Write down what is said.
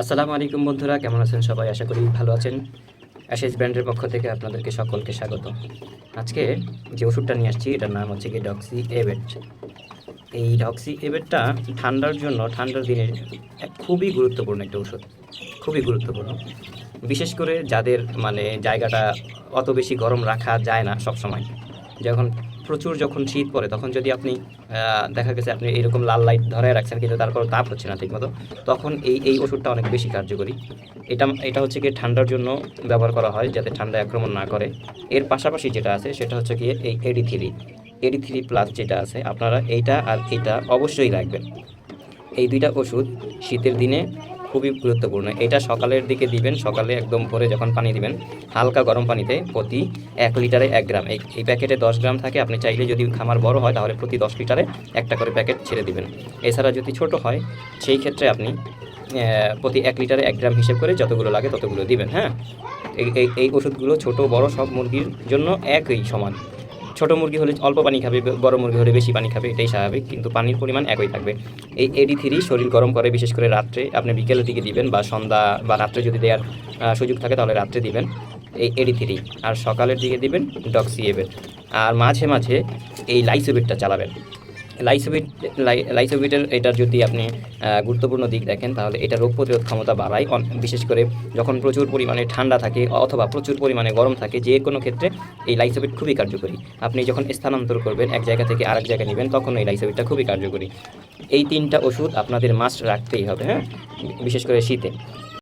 আসসালামু আলাইকুম বন্ধুরা, কেমন আছেন সবাই? আশা করি ভালো আছেন। অ্যাশেজ ব্র্যান্ডের পক্ষ থেকে আপনাদেরকে সকলকে স্বাগত। আজকে যে ওষুধটা নিয়ে আসছি, এটার নাম হচ্ছে কি ডক্সি এবেট। এই ডক্সি এবেটটা ঠান্ডার জন্য, ঠান্ডার দিনের এক খুবই গুরুত্বপূর্ণ একটা ওষুধ। খুবই গুরুত্বপূর্ণ। বিশেষ করে যাদের মানে জায়গাটা অত বেশি গরম রাখা যায় না সব সময় যখন প্রচুর যখন শীত পড়ে, তখন যদি আপনি দেখা গেছে আপনি এরকম লাল লাইট ধরে রাখছেন, কিন্তু তারপর তাপ হচ্ছে না ঠিকমতো, তখন এই এই ওষুধটা অনেক বেশি কার্যকরী। এটা এটা হচ্ছে কি ঠান্ডার জন্য ব্যবহার করা হয় যাতে ঠান্ডা আক্রমণ না করে। এর পাশাপাশি যেটা আছে, সেটা হচ্ছে কি এই AD three AD three plus যেটা আছে, আপনারা এইটা আর এইটা অবশ্যই রাখবেন। এই দুইটা ওষুধ শীতের দিনে খুবই গুরুত্বপূর্ণ। এটা সকালের দিকে দিবেন, সকালে একদম ভোরে যখন পানি দিবেন, হালকা গরম পানিতে প্রতি এক লিটারে এক গ্রাম। এই প্যাকেটে দশ গ্রাম থাকে, আপনি চাইলে যদি খামার বড় হয় তাহলে প্রতি দশ লিটারে একটা করে প্যাকেট ছেড়ে দিবেন। এছাড়া যদি ছোট হয়, সেই ক্ষেত্রে আপনি প্রতি এক লিটারে এক গ্রাম হিসেব করে যতগুলো লাগে ততগুলো দিবেন হ্যাঁ? এই এই ওষুধগুলো ছোট, বড় সব মুরগির জন্য একই সমান। ছোট মুরগি হলে অল্প পানি খাবে, বড় মুরগি হলে বেশি পানি খাবে, এটাই স্বাভাবিক, কিন্তু পানির পরিমাণ একই থাকবে। এই এডি থ্রি শরীর গরম করে, বিশেষ করে রাত্রে। আপনি বিকেলের দিকে দিবেন বা সন্ধ্যা বা রাত্রে যদি দেওয়ার সুযোগ থাকে তাহলে রাত্রে দিবেন এই এডি থ্রি আর সকালের দিকে দিবেন ডক্সিএবেট আর মাঝে মাঝে এই লাইসোবেটটা চালাবেন। লাইসোবিট লাই- লাইসোবিটের এটার যদি আপনি গুরুত্বপূর্ণ দিক দেখেন, তাহলে এটা রোগ প্রতিরোধ ক্ষমতা বাড়ায়। বিশেষ করে যখন প্রচুর পরিমাণে ঠান্ডা থাকে অথবা প্রচুর পরিমাণে গরম থাকে, যে কোনো ক্ষেত্রে এই লাইসোবিট খুবই কার্যকরী। আপনি যখন স্থানান্তর করবেন, এক জায়গা থেকে আরেক জায়গায় নেবেন, তখন এই লাইসোবিটটা খুবই কার্যকরী। এই তিনটা ওষুধ আপনাদের মাস্ট রাখতেই হবে হ্যাঁ? বিশেষ করে শীতে।